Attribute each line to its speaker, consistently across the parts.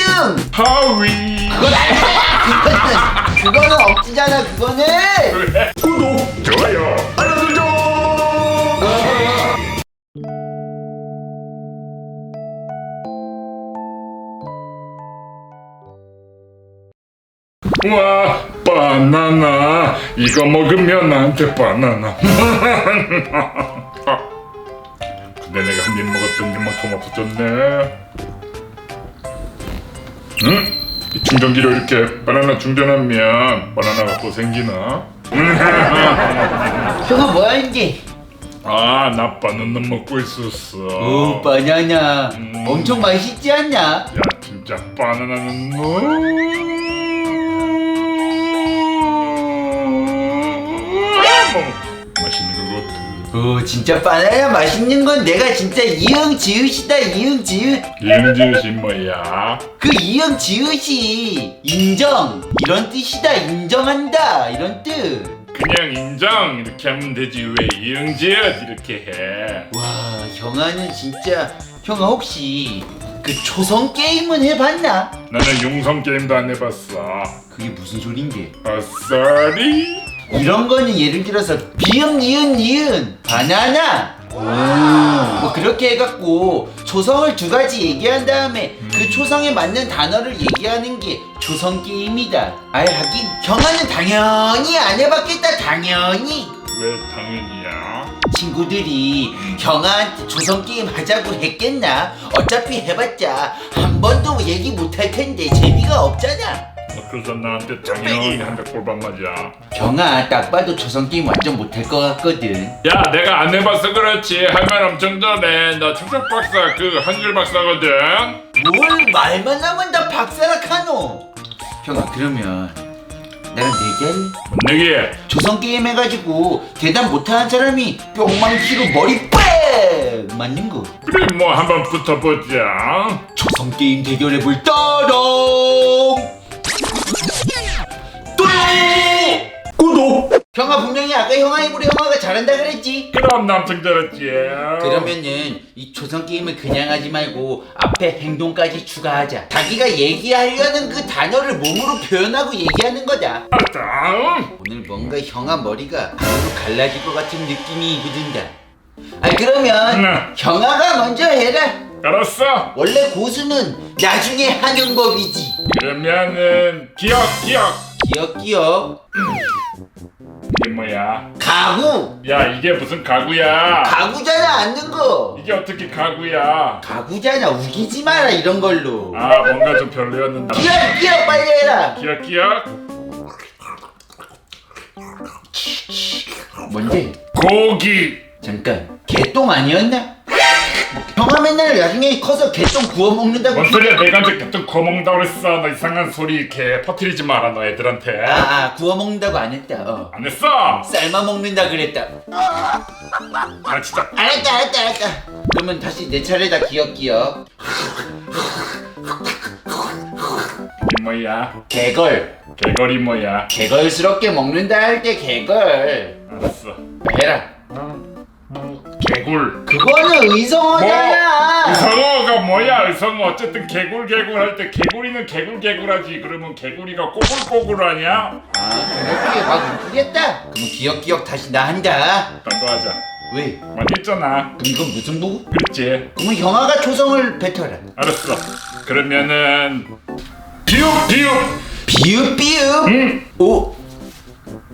Speaker 1: 이응
Speaker 2: 하위
Speaker 1: 그건 아니야 그거는 그거는 억지잖아 그거는!
Speaker 2: 그래. 구독 좋아요. 알려주죠. 와 바나나. 이거 먹으면 나한테 바나나. 아, 근데 내가 한 입 먹었던 이만큼 없어졌네 응? 이 충전기로 이렇게 바나나 충전하면 바나나가 또 생기나?
Speaker 1: 저거 뭐야 이게
Speaker 2: 아, 나 바나나 먹고 있었어.
Speaker 1: 오 바나나
Speaker 2: 음.
Speaker 1: 엄청 맛있지 않냐
Speaker 2: 야, 진짜 바나나는 너무
Speaker 1: 오 진짜 바나나 맛있는 건 내가 진짜 이응 지읒이다 이응 지읒
Speaker 2: 이응지읒이 뭐야?
Speaker 1: 그 이응 지읒이 인정 이런 뜻이다 인정한다 이런 뜻
Speaker 2: 그냥 인정 이렇게 하면 되지 왜 이응지읒 이렇게 해?
Speaker 1: 와, 형아는 진짜 형아 혹시 그 초성 게임은 해봤나?
Speaker 2: 나는 용성 게임도 안 해봤어.
Speaker 1: 그게 무슨 소린데?
Speaker 2: 아싸리?
Speaker 1: 이런 거는 예를 들어서 비음 니은 니은 바나나 뭐 그렇게 해갖고 초성을 두 가지 얘기한 다음에 그 초성에 맞는 단어를 얘기하는 게 초성 게임이다. 아이 하긴 형아는 당연히 안 해봤겠다 당연히.
Speaker 2: 왜 당연히야?
Speaker 1: 친구들이 형아한테 조선 게임 하자고 했겠나? 어차피 해봤자 한 번도 얘기 못 할 텐데 재미가 없잖아.
Speaker 2: 너 그래서 나한테 당연히 한대 꼴반 맞아.
Speaker 1: 형아 딱 봐도 조선 게임 완전 못할 것 같거든.
Speaker 2: 야 내가 안 해봐서 그렇지 할 말 엄청 잘해 나 축적 박사 그 한글 박사거든
Speaker 1: 뭘 말만 하면 다 박사라 카노. 형아 그러면 나랑 내기할래?
Speaker 2: 뭔 얘기
Speaker 1: 조선 게임 해가지고 대답 못하는 사람이 뿅망치로 머리 빡 맞는 거.
Speaker 2: 그래 뭐 한번 붙어보자
Speaker 1: 조선 게임 대결해볼 따롱.
Speaker 2: 구독
Speaker 1: 형아 분명히 아까 형아 입으로 형아가 잘한다 그랬지?
Speaker 2: 그럼 남성 잘했지
Speaker 1: 그러면은 이 조선 게임을 그냥 하지 말고 앞에 행동까지 추가하자. 자기가 얘기하려는 그 단어를 몸으로 표현하고 얘기하는 거다.
Speaker 2: 아따
Speaker 1: 오늘 뭔가 형아 머리가 안으로 갈라질 것 같은 느낌이 든다. 아 그러면
Speaker 2: 응.
Speaker 1: 형아가 먼저 해라.
Speaker 2: 알았어
Speaker 1: 원래 고수는 나중에 하는 법이지.
Speaker 2: 그러면은 기억 기억
Speaker 1: 기억 기억.
Speaker 2: 이게 뭐야
Speaker 1: 가구.
Speaker 2: 야 이게 무슨 가구야
Speaker 1: 가구잖아 앉는 거.
Speaker 2: 이게 어떻게 가구야
Speaker 1: 가구잖아 우기지 마라 이런 걸로.
Speaker 2: 아 뭔가 좀 별로였는데
Speaker 1: 기억 기억 빨리 해라.
Speaker 2: 기억 기억
Speaker 1: 뭔데?
Speaker 2: 고기
Speaker 1: 잠깐 개똥 아니었나? 형아 맨날 나중에 커서 개똥 구워 먹는다고.
Speaker 2: 뭔 소리야 내가 언제 개똥 구워 먹는다고 그랬어 너 이상한 소리 이렇게 퍼뜨리지 마라 너 애들한테
Speaker 1: 아, 아 구워 먹는다고 안 했다. 어.
Speaker 2: 안 했어
Speaker 1: 삶아 먹는다 그랬다.
Speaker 2: 아 진짜
Speaker 1: 알았다 알았다 알았다. 그러면 다시 내 차례다 기억 기억.
Speaker 2: 이게 뭐야
Speaker 1: 개걸.
Speaker 2: 개걸이 뭐야
Speaker 1: 개걸스럽게 먹는다 할 때 개걸.
Speaker 2: 알았어
Speaker 1: 해라.
Speaker 2: 개굴
Speaker 1: 그거는 의성어잖아.
Speaker 2: 의성어가 뭐야 의성어 어쨌든 개굴 개굴 할 때 개구리는 개굴 개굴하지 그러면 개구리가 꼬불꼬불하냐
Speaker 1: 아 그렇게 막 웃기겠다. 그럼 기억 기억 다시 나 한다.
Speaker 2: 딴거 하자
Speaker 1: 왜?
Speaker 2: 많이 했잖아
Speaker 1: 그럼 이건 무슨 보고?
Speaker 2: 그렇지
Speaker 1: 그러면 형아가 초성을 뱉어라.
Speaker 2: 알았어 그러면은 비읍 비읍
Speaker 1: 비읍 비읍.
Speaker 2: 응
Speaker 1: 오.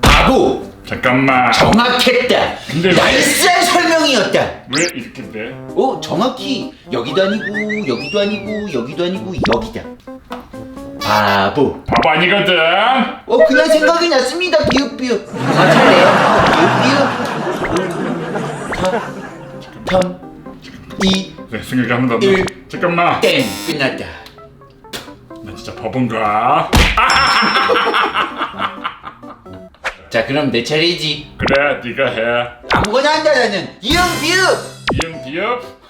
Speaker 1: 바보.
Speaker 2: 잠깐만
Speaker 1: 정확했다.
Speaker 2: 근데 왜-
Speaker 1: 나이스한 설명 이었다.
Speaker 2: 왜 이렇게
Speaker 1: 돼오 정확히 여기도 아니고 여기도 아니고 여기도 아니고 여기다. 바보.
Speaker 2: 바보 아니거든
Speaker 1: 어 그냥 생각이 났습니다. 비읍 비읍. 아 잘해요. 비읍 비읍. 탐. 이.
Speaker 2: 네, 생각이 더
Speaker 1: 일.
Speaker 2: 잠깐만
Speaker 1: 땡 끝났다.
Speaker 2: 나 진짜 바본가
Speaker 1: 자 그럼 내 차례지.
Speaker 2: 그래 네가 해
Speaker 1: 아무거나 한다 나는. 이응 비읍.
Speaker 2: 이응 비읍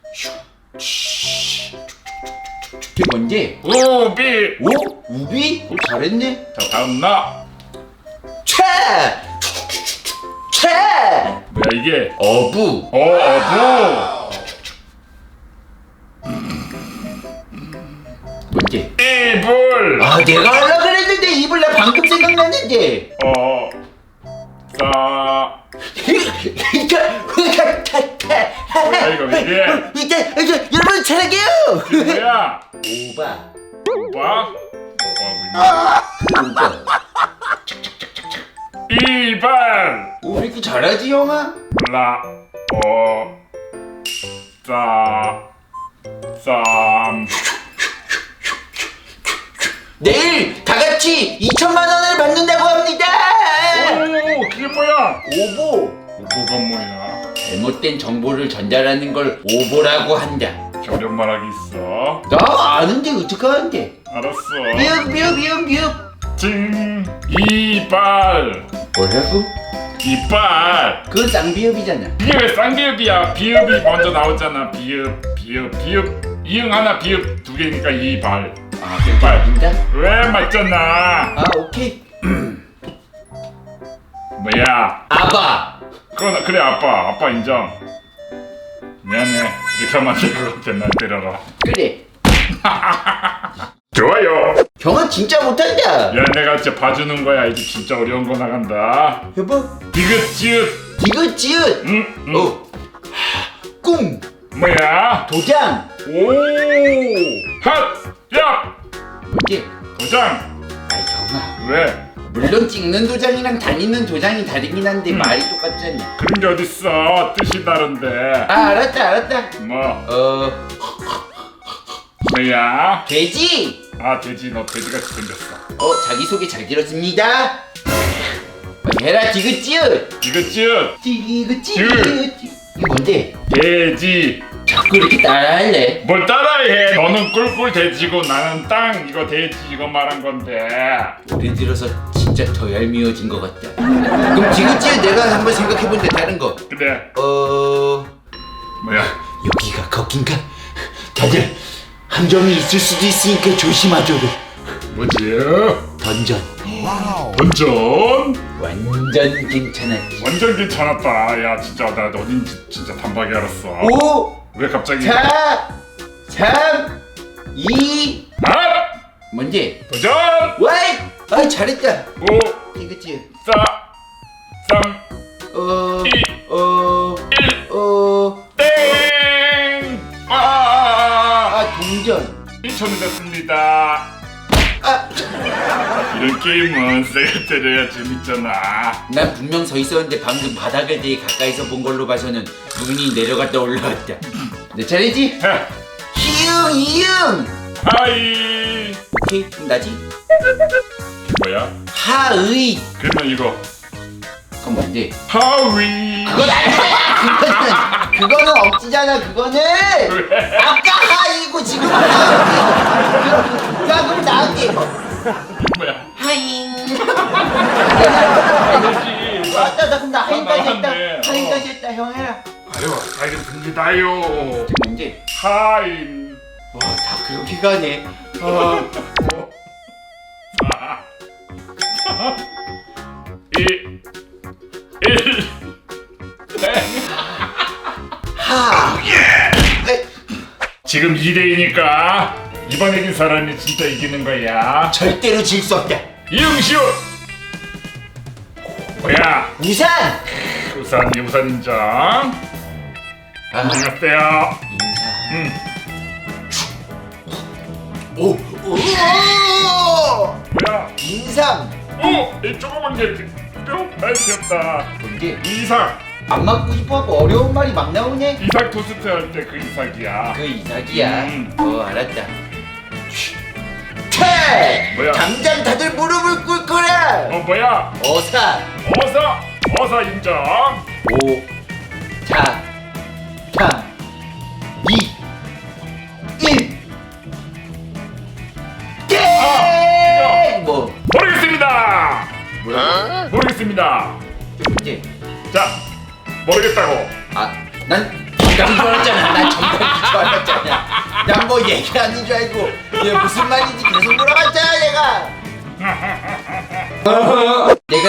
Speaker 1: 그게 뭔데?
Speaker 2: 우비
Speaker 1: 오 우비? 오 잘했네.
Speaker 2: 자 다음 나
Speaker 1: 최. 최.
Speaker 2: 뭐야 이게
Speaker 1: 어부.
Speaker 2: 어 어부
Speaker 1: 뭔데? 일아 내가 하려 그랬는데 입을 나 방금 생각났는데
Speaker 2: 어, 자, 뭐야 이거 왜 이래?
Speaker 1: 이제 이제 여러분 잘할게요
Speaker 2: 뭐야?
Speaker 1: 오바
Speaker 2: 오빠? 오빠
Speaker 1: 오바
Speaker 2: 이발
Speaker 1: 오 이렇게 잘하지 형아
Speaker 2: 라, 어, 자, 쌈.
Speaker 1: 내일 다 같이 2천만 원을 받는다고 합니다
Speaker 2: 오, 그게 뭐야?
Speaker 1: 오보
Speaker 2: 오보가 뭐야?
Speaker 1: 잘못된 정보를 전달하는 걸 오보라고 한다
Speaker 2: 저런 말하기 있어.
Speaker 1: 나 아는데 어떡하는데
Speaker 2: 알았어.
Speaker 1: 미역 미역 미역 미역
Speaker 2: 찡, 이발,
Speaker 1: 뭐라고?
Speaker 2: 이빨.
Speaker 1: 그건 쌍비읍이잖아
Speaker 2: 이게 왜 쌍비읍이야? 비읍이 먼저 나오잖아. 비읍, 비읍, 비읍. 이응 하나, 비읍 두 개니까 이발.
Speaker 1: 아
Speaker 2: 이빨.
Speaker 1: 된다?
Speaker 2: 왜 맞잖아?
Speaker 1: 아 오케이
Speaker 2: 뭐야?
Speaker 1: 아바
Speaker 2: 그건 그래 아빠, 아빠 인정. 미안해. 이렇게 하면 안될것 같아. 날 때려라.
Speaker 1: 그래
Speaker 2: 좋아요.
Speaker 1: 형은 진짜 못한다
Speaker 2: 야, 내가 진짜 봐주는 거야. 이제 진짜 어려운 거 나간다.
Speaker 1: 여보
Speaker 2: 디귿지읒.
Speaker 1: 디귿 지읒
Speaker 2: 응, 응.
Speaker 1: 어. 꿈
Speaker 2: 뭐야?
Speaker 1: 도장
Speaker 2: 오, 핫, 야,
Speaker 1: 뭔데?
Speaker 2: 도장.
Speaker 1: 아 형아
Speaker 2: 왜?
Speaker 1: 물론 찍는 도장이랑 다니는 도장이 다르긴 한데
Speaker 2: 음.
Speaker 1: 말이 똑같잖아
Speaker 2: 그런 게 어딨어? 뜻이 다른데.
Speaker 1: 아 알았다 알았다
Speaker 2: 뭐,
Speaker 1: 어
Speaker 2: 뭐야?
Speaker 1: 돼지
Speaker 2: 아, 돼지, 너 돼지같이 생겼어.
Speaker 1: 어 자기 소개 잘 들었습니다 어, 해라 디귿 지읒
Speaker 2: 디귿지읒.
Speaker 1: 디귿
Speaker 2: 지읒.
Speaker 1: 지읒 이게 뭔데?
Speaker 2: 돼지.
Speaker 1: 자꾸 이렇게 따라할래
Speaker 2: 뭘 따라해? 너는 꿀꿀 돼지고 나는 땅 이거 돼지 이거 말한 건데.
Speaker 1: 올해 들어서 진짜 더 얄미워진 것 같다 그럼 지읒 내가 한번 생각해본데 다른 거
Speaker 2: 그래.
Speaker 1: 어...
Speaker 2: 뭐야?
Speaker 1: 여기가 거긴가? 다들 함정이 있을 수도 있으니까 조심하도록
Speaker 2: 뭐지?
Speaker 1: 던전
Speaker 2: 본전.
Speaker 1: 완전 괜찮았지
Speaker 2: 완전 괜찮았다. 야 진짜 나 어딘지 진짜 단박에 알았어.
Speaker 1: 5
Speaker 2: 왜 갑자기?
Speaker 1: 4 3 2
Speaker 2: 아!
Speaker 1: 뭔데?
Speaker 2: 도전!
Speaker 1: 와이! 아 잘했다
Speaker 2: 오,
Speaker 1: 이거지
Speaker 2: 사, 삼,
Speaker 1: 어...
Speaker 2: 이,
Speaker 1: 어...
Speaker 2: 일,
Speaker 1: 어...
Speaker 2: 땡! 아, 아,
Speaker 1: 아 동전
Speaker 2: 1초는 됐습니다.
Speaker 1: 아!
Speaker 2: 이런 게임은 세게 때려야 재밌잖아.
Speaker 1: 난 분명 서 있었는데 방금 바닥을 되게 가까이서 본 걸로 봐서는 눈이 내려갔다 올라왔다 내 차례지?
Speaker 2: 자,
Speaker 1: 희응 이응
Speaker 2: 하이.
Speaker 1: 오케이 그럼 나지?
Speaker 2: 뭐야?
Speaker 1: 하의
Speaker 2: 그러면 이거
Speaker 1: 그건 뭔데?
Speaker 2: 하위.
Speaker 1: 그건 아니야 그거는 그거는 억지잖아 그거는
Speaker 2: 왜?
Speaker 1: 아까 하이고 지금 하이 야 그럼 나한테
Speaker 2: 뭐야?
Speaker 1: 하잉
Speaker 2: 아니지.
Speaker 1: 맞다 나 그럼 나 하잉까지 했다
Speaker 2: 나갔네.
Speaker 1: 하잉까지 했다 형 해라
Speaker 2: 아유, 알겠습니다요.
Speaker 1: 지금 뭔데?
Speaker 2: 하인.
Speaker 1: 와다 그렇게 가네 어.
Speaker 2: 사, 이, 일. 네.
Speaker 1: 하 에,
Speaker 2: 지금 2대2니까 이번에 이긴 사람이 진짜 이기는 거야.
Speaker 1: 절대로 질 수 없다
Speaker 2: 이응시오. 뭐야?
Speaker 1: 우산
Speaker 2: 우산 우산 인 안녕하세요.
Speaker 1: 인사
Speaker 2: 음.
Speaker 1: 오, 오,
Speaker 2: 뭐야?
Speaker 1: 인삼
Speaker 2: 오, 이 조그만 게 뿅, 날 귀엽다.
Speaker 1: 뭔데?
Speaker 2: 이삭,
Speaker 1: 안 맞고 싶어하고 어려운 말이 막 나오네
Speaker 2: 이삭 토스트 할 때 그 이삭이야.
Speaker 1: 그 이삭이야
Speaker 2: 음.
Speaker 1: 어 알았다 퇴!
Speaker 2: 뭐야?
Speaker 1: 당장 다들 무릎을 꿇거라
Speaker 2: 어 뭐야?
Speaker 1: 어사
Speaker 2: 어서, 어서 인정.
Speaker 1: 5 4 3 2 1 땡! 뭐
Speaker 2: 모르겠습니다.
Speaker 1: 뭐야?
Speaker 2: 모르겠습니다.
Speaker 1: 뭔데?
Speaker 2: 자, 모르겠다고.
Speaker 1: 아 난 정답인 줄 알았잖아 난 정답인 줄 알았잖아 난 뭐 얘기하는 줄 알고 얘 무슨 말인지 계속 물어봤잖아 내가 내가 이겼지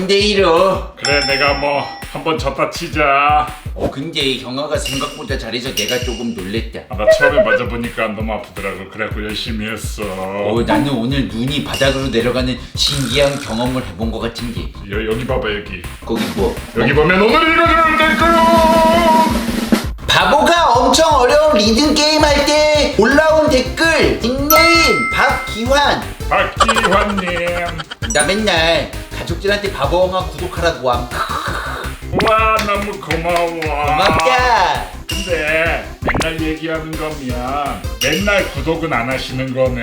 Speaker 1: 3대 1로
Speaker 2: 그래 내가 뭐 한번 졌다 치자.
Speaker 1: 어 근데 경아가 생각보다 잘해서 내가 조금 놀랬다.
Speaker 2: 아, 나 처음에 맞아보니까 너무 아프더라고. 그래갖고 열심히 했어.
Speaker 1: 어 나는 오늘 눈이 바닥으로 내려가는 신기한 경험을 해본 것 같은데
Speaker 2: 여, 여기 봐봐 여기.
Speaker 1: 거기 뭐.
Speaker 2: 여기 보면 오늘 이거를 될까요!
Speaker 1: 바보가 엄청 어려운 리듬 게임 할 때 올라온 댓글. 닉네임 박기환.
Speaker 2: 박기환님.
Speaker 1: 나 맨날 가족들한테 바보엉아 구독하라고 함.
Speaker 2: 와 너무 고마워.
Speaker 1: 고맙다
Speaker 2: 근데 맨날 얘기하는 거면 맨날 구독은 안 하시는 거네.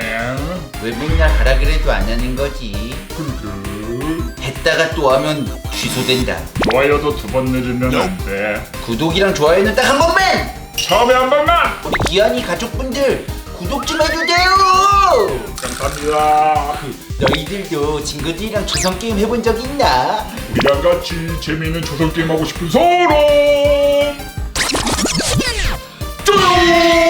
Speaker 1: 왜 맨날 하라 그래도 안 하는 거지?
Speaker 2: 구독
Speaker 1: 했다가 또 하면 취소된다.
Speaker 2: 좋아요도 두 번 누르면 안돼.
Speaker 1: 구독이랑 좋아요는 딱 한 번만!
Speaker 2: 처음에 한 번만!
Speaker 1: 우리 기환이 가족분들 구독 좀 해주세요
Speaker 2: 감사합니다.
Speaker 1: 너희들도 친구들이랑 조성 게임 해본 적 있나?
Speaker 2: 우리랑 같이 재미있는 조선 게임 하고 싶은 사람
Speaker 1: 쪼요